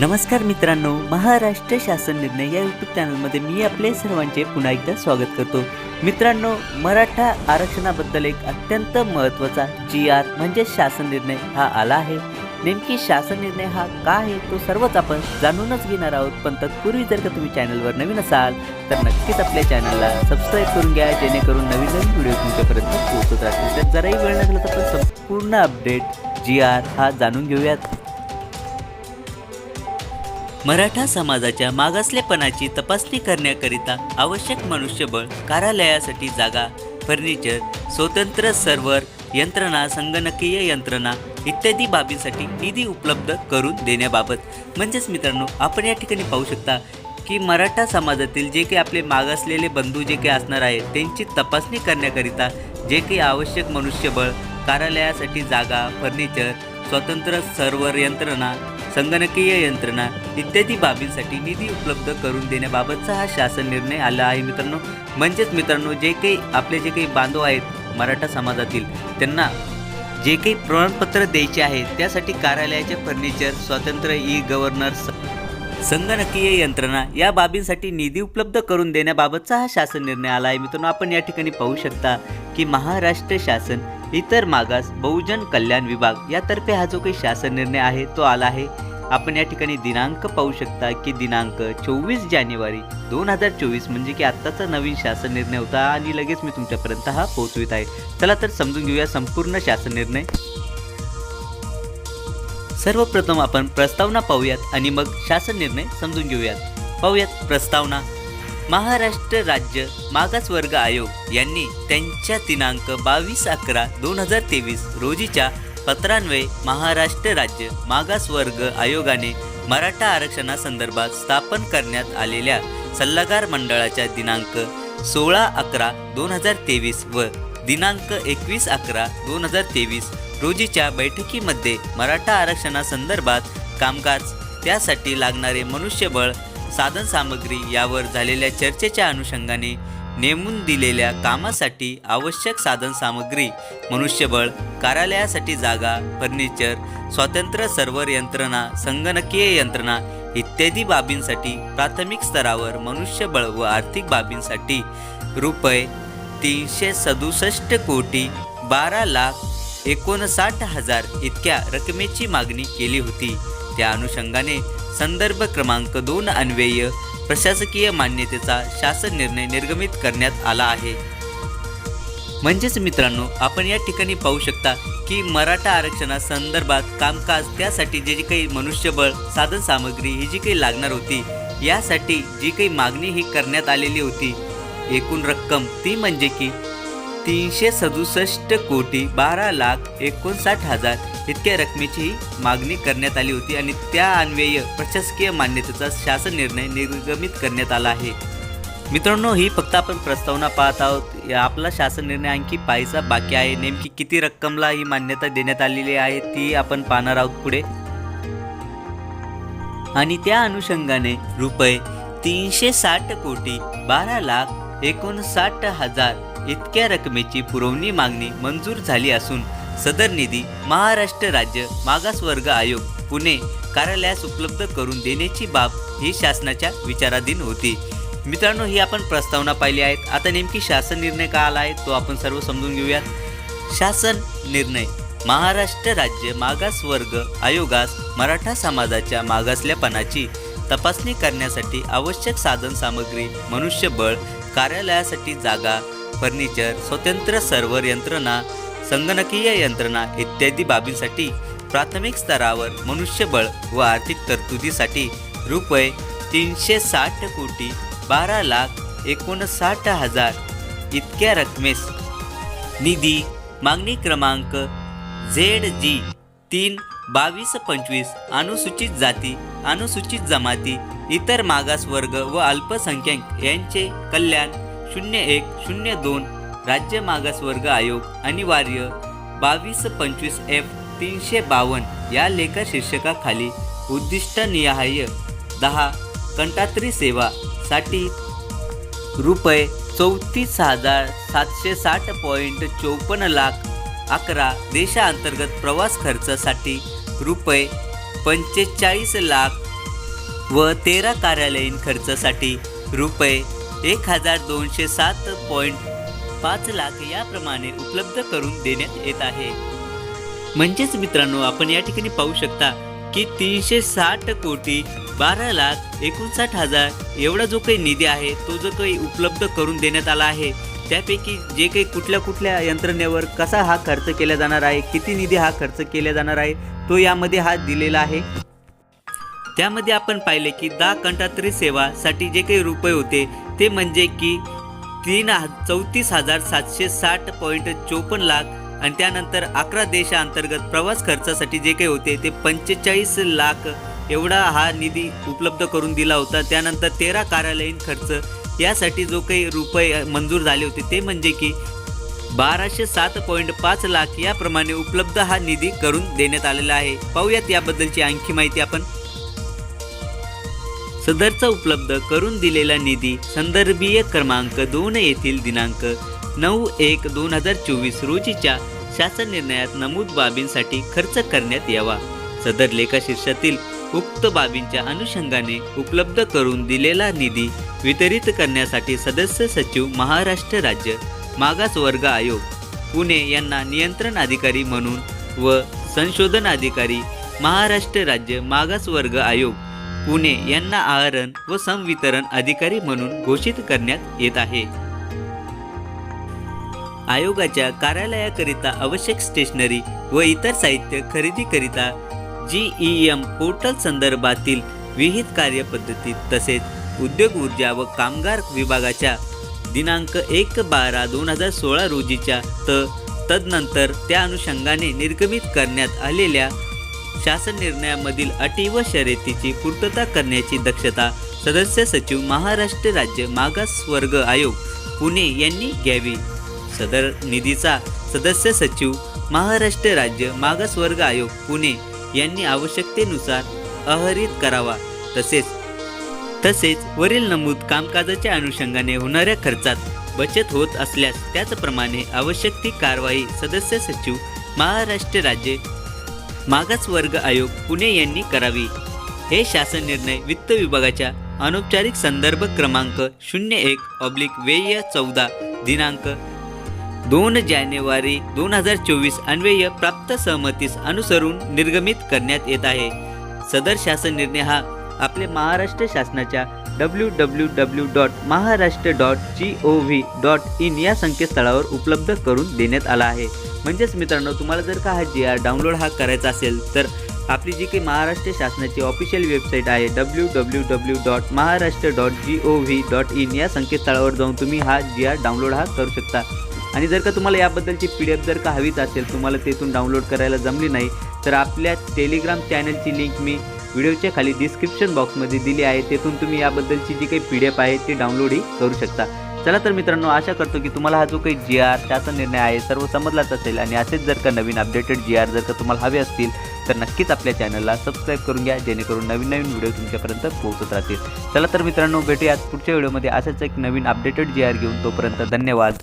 नमस्कार मित्रांनो महाराष्ट्र शासन निर्णय या यूट्यूब चॅनलमध्ये मी आपले सर्वांचे पुन्हा एकदा स्वागत करतो. मित्रांनो मराठा आरक्षणाबद्दल एक अत्यंत महत्त्वाचा जी आर म्हणजे शासन निर्णय हा आला आहे. नेमकी शासन निर्णय हा का आहे तो सर्वच आपण जाणूनच घेणार आहोत. पण तत्पूर्वी जर का तुम्ही चॅनलवर नवीन असाल तर नक्कीच आपल्या चॅनलला सबस्क्राईब करून घ्या जेणेकरून नवीन नवीन व्हिडिओ तुमच्यापर्यंत पोहोचत राहतील. तर जराही वेळ लागला तर आपण संपूर्ण अपडेट जी आर हा जाणून घेऊयात. मराठा समाजाच्या मागासलेपणाची तपासणी करण्याकरिता आवश्यक मनुष्यबळ कार्यालयासाठी जागा फर्निचर स्वतंत्र सर्व्हर यंत्रणा संगणकीय यंत्रणा इत्यादी बाबींसाठी निधी उपलब्ध करून देण्याबाबत. म्हणजेच मित्रांनो आपण या ठिकाणी पाहू शकता की मराठा समाजातील जे काही आपले मागासलेले बंधू जे काही असणार आहेत त्यांची तपासणी करण्याकरिता जे काही आवश्यक मनुष्यबळ कार्यालयासाठी जागा फर्निचर स्वतंत्र सर्व्हर यंत्रणा संगणकीय यंत्रणा इत्यादी बाबींसाठी निधी उपलब्ध करून देण्याबाबतचा हा शासन निर्णय आला आहे मित्रांनो. म्हणजेच मित्रांनो जे काही आपले जे काही बांधव आहेत मराठा समाजातील त्यांना जे काही प्रमाणपत्र द्यायचे आहे त्यासाठी कार्यालयाचे फर्निचर स्वातंत्र्य ई गव्हर्नर संगणकीय यंत्रणा या बाबींसाठी निधी उपलब्ध करून देण्याबाबतचा हा शासन निर्णय आला आहे मित्रांनो. आपण या ठिकाणी पाहू शकता की महाराष्ट्र शासन इतर मागास बहुजन कल्याण विभाग यातर्फे हा जो काही शासन निर्णय आहे तो आला आहे. आपण या ठिकाणी दिनांक पाहू शकता की दिनांक चोवीस जानेवारी दोन हजार चोवीस म्हणजे की आत्ताचा नवीन शासन निर्णय होता आणि लगेच मी तुमच्यापर्यंत हा पोहोचवित आहे. चला तर समजून घेऊया संपूर्ण शासन निर्णय. सर्वप्रथम आपण प्रस्तावना पाहूयात आणि मग शासन निर्णय समजून घेऊयात. पाहूयात प्रस्तावना. महाराष्ट्र राज्य मागासवर्ग आयोग यांनी त्यांच्या दिनांक बावीस अकरा दोन हजार तेवीस रोजीच्या पत्रान्वये महाराष्ट्र राज्य मागासवर्ग आयोगाने मराठा आरक्षणासंदर्भात स्थापन करण्यात आलेल्या सल्लागार मंडळाच्या दिनांक सोळा अकरा दोन हजार तेवीस व दिनांक एकवीस अकरा दोन हजार तेवीस रोजीच्या बैठकीमध्ये मराठा आरक्षणासंदर्भात कामकाज त्यासाठी लागणारे मनुष्यबळ साधनसामग्री यावर झालेल्या चर्चेच्या अनुषंगाने नेमून दिलेल्या कामासाठी आवश्यक साधनसामग्री मनुष्यबळ कार्यालयासाठी जागा फर्निचर स्वतंत्र सर्व्हर यंत्रणा संगणकीय यंत्रणा इत्यादी बाबींसाठी प्राथमिक स्तरावर मनुष्यबळ व आर्थिक बाबींसाठी रुपये तीनशे सदुसष्ट कोटी बारा लाख एकोणसाठ हजार इतक्या रकमेची मागणी केली होती. त्या अनुषंगाने संदर्भ क्रमांक दोन अन्वय प्रशासकीय मान्यतेचा शासन निर्णय निर्गमित करण्यात आला आहे. म्हणजेच मित्रांनो आपण या ठिकाणी पाहू शकता की मराठा आरक्षणासंदर्भात कामकाज त्यासाठी जे जी काही मनुष्यबळ साधन सामग्री ही जी काही लागणार होती यासाठी जी काही मागणी ही करण्यात आलेली होती. एकूण रक्कम ती म्हणजे की तीनशे सदुसष्ट कोटी बारा लाख एकोणसाठ हजार इतक्या रकमेची मागणी करण्यात आली होती आणि त्या अन्वय प्रशासकीय मान्यतेचा शासन निर्णय निर्गमित करण्यात आला आहे. मित्रांनो ही फक्त आपण प्रस्तावना पाहत आहोत. आपला शासन निर्णय आणखी पाहायचा बाकी आहे. नेमकी किती रक्कमला ही मान्यता देण्यात आलेली आहे ती आपण पाहणार आहोत पुढे. आणि त्या अनुषंगाने रुपये तीनशे साठ कोटी बारा लाख एकोणसाठ हजार इतक्या रकमेची पुरवणी मागणी मंजूर झाली असून सदर निधी महाराष्ट्र राज्य मागासवर्ग आयोग पुणे कार्यालयास उपलब्ध करून देण्याची बाब ही शासनाच्या विचाराधीन होती. मित्रांनो ही आपण प्रस्तावना पाहिली आहेत. आता नेमकी शासन निर्णय का आला आहे तो आपण सर्व समजून घेऊयात. शासन निर्णय. महाराष्ट्र राज्य मागासवर्ग आयोगास मराठा समाजाच्या मागासल्यापणाची तपासणी करण्यासाठी आवश्यक साधन सामग्री मनुष्यबळ कार्यालयासाठी जागा फर्निचर स्वतंत्र सर्व्हर यंत्रणा संगणकीय यंत्रणा इत्यादी बाबींसाठी प्राथमिक स्तरावर मनुष्यबळ व आर्थिक तरतुदीसाठी रुपये तीनशे साठ कोटी बारा लाख एकोणसाठ हजार इतक्या रकमेस निधी मागणी क्रमांक झेड जी तीन बावीस पंचवीस अनुसूचित जाती अनुसूचित जमाती इतर मागासवर्ग व अल्पसंख्याक यांचे कल्याण शून्य एक शून्य दोन राज्य मागासवर्ग आयोग अनिवार्य. बावीस पंचवीस एफ तीनशे बावन्न या लेखा शीर्षकाखाली उद्दिष्टनिहाय दहा कंटात्री सेवासाठी रुपये चौतीस हजार सातशे साठ पॉईंट चोपन्न लाख. अकरा देशांतर्गत प्रवास खर्चासाठी रुपये पंचेचाळीस लाख व तेरा कार्यालयीन खर्चासाठी रुपये एक हजार दोनशे सात पॉईंट पाच लाख याप्रमाणे उपलब्ध करून देण्यात येत आहे. म्हणजेच मित्रांनो आपण या ठिकाणी पाहू शकता की तीनशे साठ कोटी बारा लाख एकोणसाठ हजार एवढा जो काही निधी आहे तो जो काही उपलब्ध करून देण्यात आला आहे त्यापैकी जे काही कुठल्या कुठल्या यंत्रणेवर कसा हा खर्च केला जाणार आहे किती निधी हा खर्च केला जाणार आहे तो यामध्ये हा दिलेला आहे. त्यामध्ये आपण पाहिले की दहा कंठात्री सेवासाठी जे काही रुपये होते ते म्हणजे की तीन चौतीस हजार सातशे साठ पॉईंट चोपन्न लाख आणि त्यानंतर अकरा देशांतर्गत प्रवास खर्चासाठी जे काही होते ते पंचेचाळीस लाख एवढा हा निधी उपलब्ध करून दिला होता. त्यानंतर तेरा कार्यालयीन खर्च यासाठी जो काही रुपये मंजूर झाले होते ते म्हणजे की बाराशे सात पॉईंट पाच लाख याप्रमाणे उपलब्ध हा निधी करून देण्यात आलेला आहे. पाहूयात याबद्दलची आणखी माहिती आपण सदरचा उपलब्ध करून दिलेला निधी संदर्भीय क्रमांक दोन येथील दिनांक नऊ एक दोन हजार चोवीस रोजीच्या शासन निर्णयात नमूद बाबींसाठी खर्च करण्यात यावा. सदर लेखाशीर्षातील उक्त बाबींच्या अनुषंगाने उपलब्ध करून दिलेला निधी वितरित करण्यासाठी सदस्य सचिव महाराष्ट्र राज्य मागास वर्ग आयोग पुणे यांना नियंत्रण अधिकारी म्हणून व संशोधन अधिकारी महाराष्ट्र राज्य मागास वर्ग आयोग पुणे यांना आहरण व संवितरण अधिकारी म्हणून घोषित करण्यात येत आहे. आयोगाच्या कार्यालयाकरिता आवश्यक स्टेशनरी व इतर साहित्य खरेदीकरिता जी ई एम पोर्टल संदर्भातील विहित कार्यपद्धती तसेच उद्योग ऊर्जा व कामगार विभागाच्या दिनांक एक बारा दोन हजार सोळा रोजीच्या त तदनंतर त्या अनुषंगाने निर्गमित करण्यात आलेल्या शासन निर्णयामधील अटी व शर्यतीची पूर्तता करण्याची दक्षता सदस्य सचिव महाराष्ट्र राज्य मागास वर्ग आयोग पुणे यांनी घ्यावी. सदर निधीचा सदस्य सचिव महाराष्ट्र राज्य मागास वर्ग आयोग पुणे यांनी आवश्यकतेनुसार अहरित करावा. तसेच तसेच वरील नमूद कामकाजाच्या अनुषंगाने होणाऱ्या खर्चात बचत होत असल्यास त्याचप्रमाणे आवश्यक ती कारवाई सदस्य सचिव महाराष्ट्र राज्य मागास वर्ग आयोग पुणे यांनी करावी. हे शासन निर्णय वित्त विभागाच्या अनौपचारिक संदर्भ क्रमांक शून्य एक ऑब्लिक वेय चौदा दिनांक दोन जानेवारी दोन हजार चोवीस अन्वय प्राप्त सहमतीस अनुसरून निर्गमित करण्यात येत आहे. सदर शासन निर्णय हा आपले महाराष्ट्र शासनाच्या W W W dot Maharashtra dot G O V dot in या संकेतस्थळावर उपलब्ध करून देण्यात आला आहे. म्हणजेच मित्रांनो तुम्हाला जर का हा जी आर डाउनलोड हा करायचा असेल तर आपली जी काही महाराष्ट्र शासनाची ऑफिशियल वेबसाईट आहे W W W dot Maharashtra dot G O V dot in या संकेतस्थळावर जाऊन तुम्ही हा जी आर डाउनलोड हा करू शकता. आणि जर का तुम्हाला याबद्दलची पी डी एफ जर का हवीच असेल तुम्हाला तेथून डाउनलोड करायला जमली नाही तर आपल्या टेलिग्राम चॅनलची लिंक मी व्हिडिओच्या खाली डिस्क्रिप्शन बॉक्समध्ये दिली आहे. तेथून तुम्ही याबद्दलची जी काही पी डी एफ आहे ती डाउनलोडही करू शकता. चला तर मित्रांनो आशा करतो की तुम्हाला हा जो काही जी आर शासन निर्णय आहे सर्व समजलाच असेल. आणि असेच जर का नवीन अपडेटेड जी आर जर का तुम्हाला हवे असतील तर नक्कीच आपल्या चॅनलला सबस्क्राईब करून घ्या जेणेकरून नवीन नवीन व्हिडिओ तुमच्यापर्यंत पोहोचत राहतील. चला तर मित्रांनो भेटूयात पुढच्या व्हिडिओमध्ये असेच एक नवीन अपडेटेड जी आर घेऊन तोपर्यंत धन्यवाद.